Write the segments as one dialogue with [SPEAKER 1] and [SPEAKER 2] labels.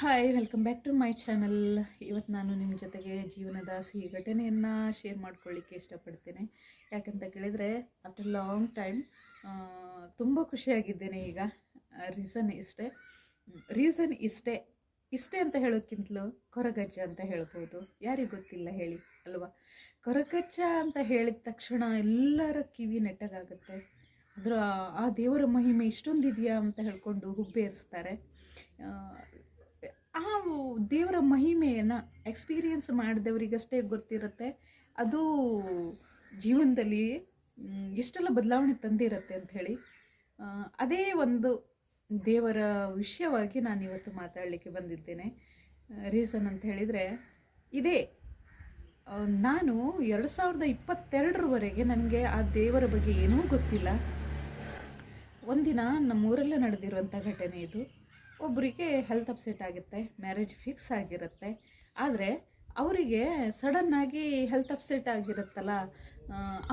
[SPEAKER 1] Hi welcome back to my channel ಇವತ್ತು ನಾನು ನಿಮ್ಮ ಜೊತೆಗೆ ಜೀವನದ ಸಿಹಿ ಘಟನೆಯನ್ನು ಶೇರ್ ಮಾಡ್ಕೊಳ್ಳಿಕ್ಕೆ ಇಷ್ಟಪಡ್ತೇನೆ. ಯಾಕಂತ ಕೇಳಿದರೆ ಆಫ್ಟರ್ ಲಾಂಗ್ ಟೈಮ್ ತುಂಬ ಖುಷಿಯಾಗಿದ್ದೇನೆ ಈಗ. ರೀಸನ್ ಇಷ್ಟೇ. ರೀಸನ್ ಇಷ್ಟೇ. ಇಷ್ಟೇ ಅಂತ ಹೇಳೋಕ್ಕಿಂತಲೂ ಕೊರಗಜ್ಜ ಅಂತ ಹೇಳ್ಬೋದು. ಯಾರಿಗೆ ಗೊತ್ತಿಲ್ಲ ಹೇಳಿ, ಅಲ್ವಾ? ಕೊರಗಜ್ಜ ಅಂತ ಹೇಳಿದ ತಕ್ಷಣ ಎಲ್ಲರ ಕಿವಿ ನೆಟ್ಟಗಾಗುತ್ತೆ. ಅದರ, ಆ ದೇವರ ಮಹಿಮೆ ಇಷ್ಟೊಂದಿದೆಯಾ ಅಂತ ಹೇಳ್ಕೊಂಡು ಹುಬ್ಬೇರಿಸ್ತಾರೆ. ಆ, ದೇವರ ಮಹಿಮೆಯನ್ನು ಎಕ್ಸ್ಪೀರಿಯನ್ಸ್ ಮಾಡಿದವರಿಗಷ್ಟೇ ಗೊತ್ತಿರುತ್ತೆ. ಅದು ಜೀವನದಲ್ಲಿ ಎಷ್ಟೆಲ್ಲ ಬದಲಾವಣೆ ತಂದಿರುತ್ತೆ ಅಂಥೇಳಿ ಅದೇ ಒಂದು ದೇವರ ವಿಷಯವಾಗಿ ನಾನು ಇವತ್ತು ಮಾತಾಡಲಿಕ್ಕೆ ಬಂದಿದ್ದೇನೆ. ರೀಸನ್ ಅಂತ ಹೇಳಿದರೆ ಇದೇ ನಾನು ಎರಡು ಸಾವಿರದ ಇಪ್ಪತ್ತೆರಡರವರೆಗೆ ನನಗೆ ಆ ದೇವರ ಬಗ್ಗೆ ಏನೂ ಗೊತ್ತಿಲ್ಲ. ಒಂದಿನ ನಮ್ಮೂರಲ್ಲೇ ನಡೆದಿರುವಂಥ ಘಟನೆ ಇದು. ಒಬ್ಬರಿಗೆ ಹೆಲ್ತ್ ಅಪ್ಸೆಟ್ ಆಗುತ್ತೆ ಮ್ಯಾರೇಜ್ ಫಿಕ್ಸ್ ಆಗಿರುತ್ತೆ. ಆದರೆ ಅವರಿಗೆ ಸಡನ್ನಾಗಿ ಹೆಲ್ತ್ ಅಪ್ಸೆಟ್ ಆಗಿರುತ್ತಲ್ಲ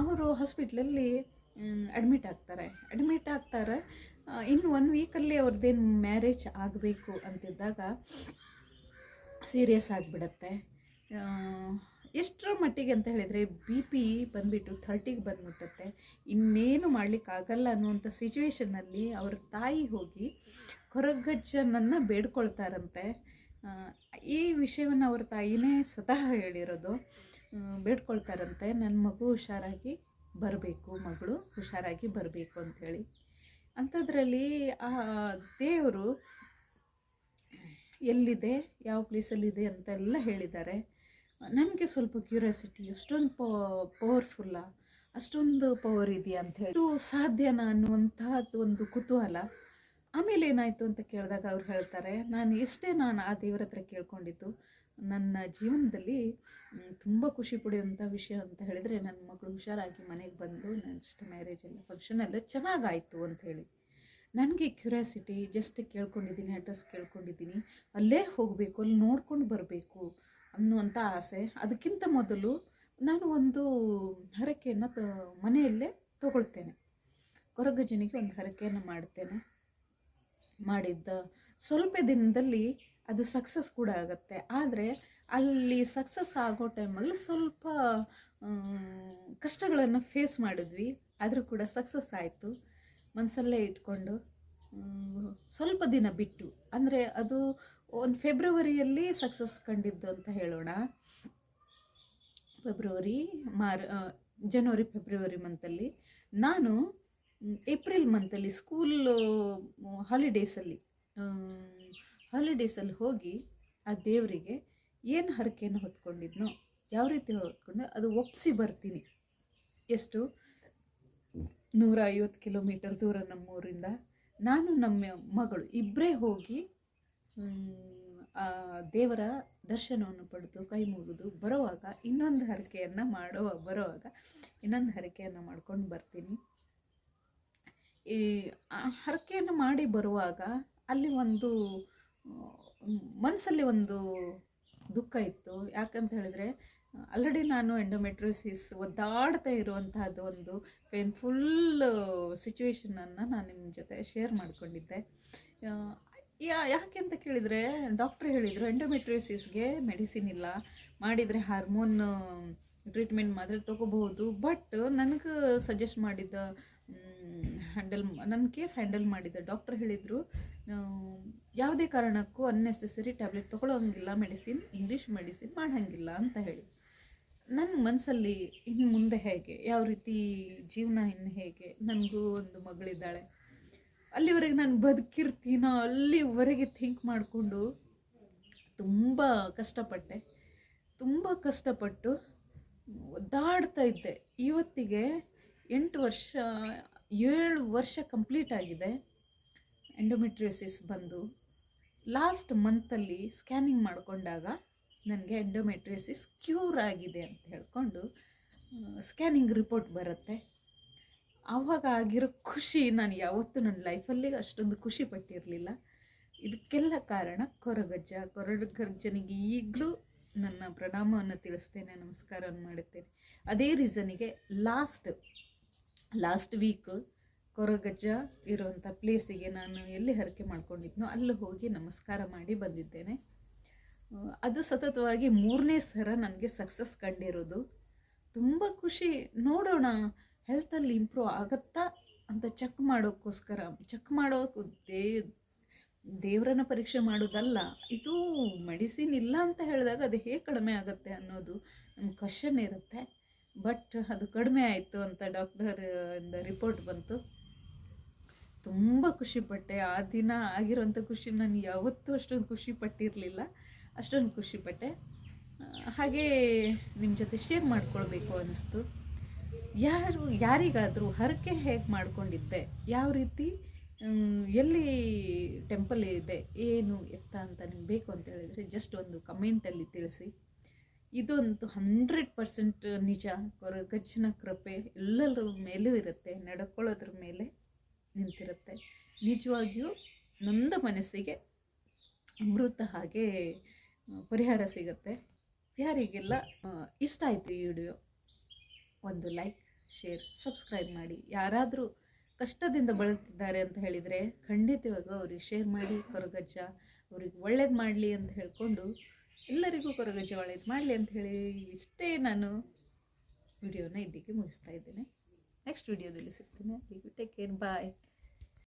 [SPEAKER 1] ಅವರು ಹಾಸ್ಪಿಟ್ಲಲ್ಲಿ ಅಡ್ಮಿಟ್ ಆಗ್ತಾರೆ. ಅಡ್ಮಿಟ್ ಆಗ್ತಾರೆ ಇನ್ನು ಒನ್ ವೀಕಲ್ಲಿ ಅವ್ರದ್ದೇನು ಮ್ಯಾರೇಜ್ ಆಗಬೇಕು ಅಂತಿದ್ದಾಗ ಸೀರಿಯಸ್ ಆಗಿಬಿಡತ್ತೆ. ಎಷ್ಟರ ಮಟ್ಟಿಗೆ ಅಂತ ಹೇಳಿದರೆ ಬಿ ಪಿ ಬಂದುಬಿಟ್ಟು ಥರ್ಟಿಗೆ ಬಂದ್ಬಿಟ್ಟತ್ತೆ. ಇನ್ನೇನು ಮಾಡಲಿಕ್ಕಾಗಲ್ಲ ಅನ್ನುವಂಥ ಸಿಚುವೇಷನ್ನಲ್ಲಿ ಅವ್ರ ತಾಯಿ ಹೋಗಿ ಕೊರಗಜ್ಜನನ್ನು ಬೇಡ್ಕೊಳ್ತಾರಂತೆ. ಈ ವಿಷಯವನ್ನು ಅವ್ರ ತಾಯಿನೇ ಸ್ವತಃ ಹೇಳಿರೋದು. ಬೇಡ್ಕೊಳ್ತಾರಂತೆ. ನನ್ನ ಮಗು ಹುಷಾರಾಗಿ ಬರಬೇಕು, ಮಗಳು ಹುಷಾರಾಗಿ ಬರಬೇಕು ಅಂಥೇಳಿ ಅಂಥದ್ರಲ್ಲಿ ಆ ದೇವರು ಎಲ್ಲಿದೆ, ಯಾವ ಪ್ಲೇಸಲ್ಲಿದೆ ಅಂತೆಲ್ಲ ಹೇಳಿದ್ದಾರೆ. ನನಗೆ ಸ್ವಲ್ಪ ಕ್ಯೂರಿಯಾಸಿಟಿ ಎಷ್ಟೊಂದು ಪವರ್ಫುಲ್ಲ ಅಷ್ಟೊಂದು ಪವರ್ ಇದೆಯಾ ಅಂತ ಹೇಳಿ. ಸಾಧ್ಯನಾ ಅನ್ನುವಂತಹದ್ದು ಒಂದು ಕುತೂಹಲ. ಆಮೇಲೆ ಏನಾಯಿತು ಅಂತ ಕೇಳಿದಾಗ ಅವ್ರು ಹೇಳ್ತಾರೆ, ನಾನು ಎಷ್ಟೇ ನಾನು ಆ ದೇವರ ಹತ್ರ ಕೇಳ್ಕೊಂಡಿದ್ದು, ನನ್ನ ಜೀವನದಲ್ಲಿ ತುಂಬ ಖುಷಿ ಪಡೆಯುವಂಥ ವಿಷಯ ಅಂತ ಹೇಳಿದರೆ ನನ್ನ ಮಗಳು ಹುಷಾರಾಗಿ ಮನೆಗೆ ಬಂದು ಮ್ಯಾರೇಜ್ ಎಲ್ಲ ಫಂಕ್ಷನ್ ಎಲ್ಲ ಚೆನ್ನಾಗಾಯಿತು ಅಂತ ಹೇಳಿ. ನನಗೆ ಕ್ಯೂರಿಯಾಸಿಟಿ ಜಸ್ಟ್ ಕೇಳ್ಕೊಂಡಿದ್ದೀನಿ ಅಡ್ರೆಸ್ ಕೇಳ್ಕೊಂಡಿದ್ದೀನಿ. ಅಲ್ಲೇ ಹೋಗಬೇಕು, ಅಲ್ಲಿ ನೋಡ್ಕೊಂಡು ಬರಬೇಕು. ಅನ್ನುವಂಥ ಆಸೆ. ಅದಕ್ಕಿಂತ ಮೊದಲು ನಾನು ಒಂದು ಹರಕೆಯನ್ನು ತ, ಮನೆಯಲ್ಲೇ ತಗೊಳ್ತೇನೆ. ಕೊರಗಜ್ಜನಿಗೆ ಒಂದು ಹರಕೆಯನ್ನು ಮಾಡ್ತೇನೆ ಮಾಡಿದ್ದ ಸ್ವಲ್ಪ ದಿನದಲ್ಲಿ ಅದು ಸಕ್ಸಸ್ ಕೂಡ ಆಗುತ್ತೆ. ಆದರೆ ಅಲ್ಲಿ ಸಕ್ಸಸ್ ಆಗೋ ಟೈಮಲ್ಲಿ ಸ್ವಲ್ಪ ಕಷ್ಟಗಳನ್ನು ಫೇಸ್ ಮಾಡಿದ್ವಿ. ಆದರೂ ಕೂಡ ಸಕ್ಸಸ್ ಆಯಿತು. ಮನಸ್ಸಲ್ಲೇ ಇಟ್ಕೊಂಡು ಸ್ವಲ್ಪ ದಿನ ಬಿಟ್ಟು, ಅಂದರೆ ಅದು ಒಂದು ಫೆಬ್ರವರಿಯಲ್ಲಿ ಸಕ್ಸಸ್ ಕಂಡಿದ್ದು ಅಂತ ಹೇಳೋಣ. ಫೆಬ್ರವರಿ, ಮಾರ್ ಜನವರಿ, ಫೆಬ್ರವರಿ ಮಂತಲ್ಲಿ ನಾನು ಏಪ್ರಿಲ್ ಮಂತಲ್ಲಿ ಸ್ಕೂಲ್ ಹಾಲಿಡೇಸಲ್ಲಿ ಹಾಲಿಡೇಸಲ್ಲಿ ಹೋಗಿ ಆ ದೇವರಿಗೆ ಏನು ಹರಕೆಯನ್ನು ಹೊತ್ಕೊಂಡಿದ್ನೋ, ಯಾವ ರೀತಿ ಹೊತ್ಕೊಂಡೆ, ಅದು ಒಪ್ಸಿ ಬರ್ತೀನಿ. ಎಷ್ಟು? ನೂರ ಐವತ್ತು ಕಿಲೋಮೀಟರ್ ದೂರ ನಮ್ಮೂರಿಂದ ನಾನು ನಮ್ಮ ಮಗಳು ಇಬ್ಬರೇ ಹೋಗಿ ದೇವರ ದರ್ಶನವನ್ನು ಪಡೆದು ಕೈ ಮುಗಿದು ಬರುವಾಗ ಇನ್ನೊಂದು ಹರಕೆಯನ್ನು ಮಾಡುವ ಬರುವಾಗ ಇನ್ನೊಂದು ಹರಕೆಯನ್ನು ಮಾಡ್ಕೊಂಡು ಬರ್ತೀನಿ. ಈ ಹರಕೆಯನ್ನು ಮಾಡಿ ಬರುವಾಗ ಅಲ್ಲಿ ಒಂದು ಮನಸ್ಸಲ್ಲಿ ಒಂದು ದುಃಖ ಇತ್ತು. ಯಾಕಂತ ಹೇಳಿದ್ರೆ ಆಲ್ರೆಡಿ ನಾನು ಎಂಡೋಮೆಟ್ರೋಸಿಸ್ ಒದ್ದಾಡ್ತಾ ಇರುವಂತಹದ್ದು ಒಂದು ಪೇನ್ಫುಲ್ ಸಿಚುವೇಶನನ್ನು ನಾನು ನಿಮ್ಮ ಜೊತೆ ಶೇರ್ ಮಾಡ್ಕೊಂಡಿದ್ದೆ. ಯಾ- ಯಾಕೆ ಅಂತ ಕೇಳಿದರೆ ಡಾಕ್ಟ್ರ್ ಹೇಳಿದರು ಎಂಡೋಮೆಟ್ರಿಯೋಸಿಸ್ಗೆ ಮೆಡಿಸಿನ್ ಇಲ್ಲ. ಮಾಡಿದರೆ ಹಾರ್ಮೋನ್ ಟ್ರೀಟ್ಮೆಂಟ್ ಮಾತ್ರ ತೊಗೋಬಹುದು. ಬಟ್ ನನಗೆ ಸಜೆಸ್ಟ್ ಮಾಡಿದ್ದ ಹ್ಯಾಂಡಲ್ ನನ್ನ ಕೇಸ್ ಹ್ಯಾಂಡಲ್ ಮಾಡಿದ್ದ ಡಾಕ್ಟರ್ ಹೇಳಿದರು ಯಾವುದೇ ಕಾರಣಕ್ಕೂ ಅನ್ನೆಸೆಸರಿ ಟ್ಯಾಬ್ಲೆಟ್ ತೊಗೊಳೋಂಗಿಲ್ಲ ಮೆಡಿಸಿನ್ ಇಂಗ್ಲೀಷ್ ಮೆಡಿಸಿನ್ ಮಾಡೋಂಗಿಲ್ಲ ಅಂತ ಹೇಳಿ. ನನ್ನ ಮನಸ್ಸಲ್ಲಿ ಇನ್ನು ಮುಂದೆ ಹೇಗೆ? ಯಾವ ರೀತಿ ಜೀವನ ಇನ್ನು ಹೇಗೆ? ನನಗೂ ಒಂದು ಮಗಳಿದ್ದಾಳೆ. ಅಲ್ಲಿವರೆಗೆ ನಾನು ಬದುಕಿರ್ತೀನೋ ಅಲ್ಲಿವರೆಗೆ ಥಿಂಕ್ ಮಾಡಿಕೊಂಡು ತುಂಬ ಕಷ್ಟಪಟ್ಟೆ. ತುಂಬ ಕಷ್ಟಪಟ್ಟು ಒದ್ದಾಡ್ತಾ ಇದ್ದೆ. ಇವತ್ತಿಗೆ ಎಂಟು ವರ್ಷ, ಏಳು ವರ್ಷ ಕಂಪ್ಲೀಟ್ ಆಗಿದೆ. ಎಂಡೋಮೆಟ್ರಿಯೋಸಿಸ್ ಬಂದು ಲಾಸ್ಟ್ ಮಂತಲ್ಲಿ ಸ್ಕ್ಯಾನಿಂಗ್ ಮಾಡಿಕೊಂಡಾಗ ನನಗೆ ಎಂಡೊಮೆಟ್ರಿಯೋಸಿಸ್ ಕ್ಯೂರ್ ಆಗಿದೆ ಅಂತ ಹೇಳ್ಕೊಂಡು ಸ್ಕ್ಯಾನಿಂಗ್ ರಿಪೋರ್ಟ್ ಬರುತ್ತೆ. ಆವಾಗ ಆಗಿರೋ ಖುಷಿ ನಾನು ಯಾವತ್ತೂ ನನ್ನ ಲೈಫಲ್ಲಿ ಅಷ್ಟೊಂದು ಖುಷಿ ಪಟ್ಟಿರಲಿಲ್ಲ. ಇದಕ್ಕೆಲ್ಲ ಕಾರಣ ಕೊರಗಜ್ಜ. ಕೊರಗಜ್ಜನಿಗೆ ಈಗಲೂ ನನ್ನ ಪ್ರಣಾಮವನ್ನು ತಿಳಿಸ್ತೇನೆ, ನಮಸ್ಕಾರವನ್ನು ಮಾಡುತ್ತೇನೆ. ಅದೇ ರೀಸನಿಗೆ ಲಾಸ್ಟ್ ಲಾಸ್ಟ್ ವೀಕ್ ಕೊರಗಜ್ಜ ಇರುವಂಥ ಪ್ಲೇಸಿಗೆ ನಾನು ಎಲ್ಲಿ ಹರಕೆ ಮಾಡ್ಕೊಂಡಿದ್ನೋ ಅಲ್ಲಿ ಹೋಗಿ ನಮಸ್ಕಾರ ಮಾಡಿ ಬಂದಿದ್ದೇನೆ. ಅದು ಸತತವಾಗಿ ಮೂರನೇ ಸರ ನನಗೆ ಸಕ್ಸಸ್ ಕಂಡಿರೋದು. ತುಂಬ ಖುಷಿ. ನೋಡೋಣ ಹೆಲ್ತಲ್ಲಿ ಇಂಪ್ರೂವ್ ಆಗತ್ತಾ ಅಂತ ಚೆಕ್ ಮಾಡೋಕ್ಕೋಸ್ಕರ. ಚೆಕ್ ಮಾಡೋಕ್ಕೂ ದೇ, ದೇವರನ್ನ ಪರೀಕ್ಷೆ ಮಾಡೋದಲ್ಲ, ಇದು ಮೆಡಿಸಿನ್ ಇಲ್ಲ ಅಂತ ಹೇಳಿದಾಗ ಅದು ಹೇಗೆ ಕಡಿಮೆ ಆಗುತ್ತೆ ಅನ್ನೋದು ನಮ್ಮ ಕ್ವಶನ್ ಇರುತ್ತೆ. ಬಟ್ ಅದು ಕಡಿಮೆ ಆಯಿತು ಅಂತ ಡಾಕ್ಟರ್ ಇಂದ ರಿಪೋರ್ಟ್ ಬಂತು. ತುಂಬ ಖುಷಿಪಟ್ಟೆ ಆ ದಿನ ಆಗಿರೋಂಥ ಖುಷಿ ನಾನು ಯಾವತ್ತೂ ಅಷ್ಟೊಂದು ಖುಷಿ ಪಟ್ಟಿರಲಿಲ್ಲ. ಅಷ್ಟೊಂದು ಖುಷಿಪಟ್ಟೆ ಹಾಗೇ ನಿಮ್ಮ ಜೊತೆ ಶೇರ್ ಮಾಡ್ಕೊಳ್ಬೇಕು ಅನ್ನಿಸ್ತು ಯಾರು ಯಾರಿಗಾದರೂ ಹರಕೆ ಹೇಗೆ ಮಾಡಿಕೊಂಡಿದ್ದೆ? ಯಾವ ರೀತಿ ಎಲ್ಲಿ ಟೆಂಪಲ್ ಇದೆ, ಏನು ಎತ್ತ ಅಂತ ನಿಮ್ಗೆ ಬೇಕು ಅಂತ ಹೇಳಿದರೆ ಜಸ್ಟ್ ಒಂದು ಕಮೆಂಟಲ್ಲಿ ತಿಳಿಸಿ. ಇದೊಂದು ಹಂಡ್ರೆಡ್ ಪರ್ಸೆಂಟ್ ನಿಜ. ಕೊರಗಜ್ಜನ ಕೃಪೆ ಎಲ್ಲರ ಮೇಲೂ ಇರುತ್ತೆ, ನಡ್ಕೊಳ್ಳೋದ್ರ ಮೇಲೆ ನಿಂತಿರುತ್ತೆ. ನಿಜವಾಗಿಯೂ ನೊಂದ ಮನಸ್ಸಿಗೆ ಅಮೃತ ಹಾಗೆ ಪರಿಹಾರ ಸಿಗುತ್ತೆ. ಯಾರಿಗೆಲ್ಲ ಇಷ್ಟ ಆಯಿತು ಈ ವಿಡಿಯೋ ಒಂದು ಲೈಕ್ ಶೇರ್ ಸಬ್ಸ್ಕ್ರೈಬ್ ಮಾಡಿ. ಯಾರಾದರೂ ಕಷ್ಟದಿಂದ ಬಳಲ್ತಿದ್ದಾರೆ ಅಂತ ಹೇಳಿದರೆ ಖಂಡಿತವಾಗೂ ಅವ್ರಿಗೆ ಶೇರ್ ಮಾಡಿ, ಕೊರಗಜ್ಜ, ಅವ್ರಿಗೆ ಒಳ್ಳೇದು ಮಾಡಲಿ ಅಂತ ಹೇಳಿಕೊಂಡು ಎಲ್ಲರಿಗೂ ಕೊರಗಜ್ಜ ಒಳ್ಳೇದು ಮಾಡಲಿ ಅಂತ ಹೇಳಿ ಇಷ್ಟೇ ನಾನು ವಿಡಿಯೋನ ಇಲ್ಲಿಗೆ ಮುಗಿಸ್ತಾ ಇದ್ದೇನೆ. ನೆಕ್ಸ್ಟ್ ವಿಡಿಯೋದಲ್ಲಿ ಸಿಗ್ತೀನಿ. Take care bye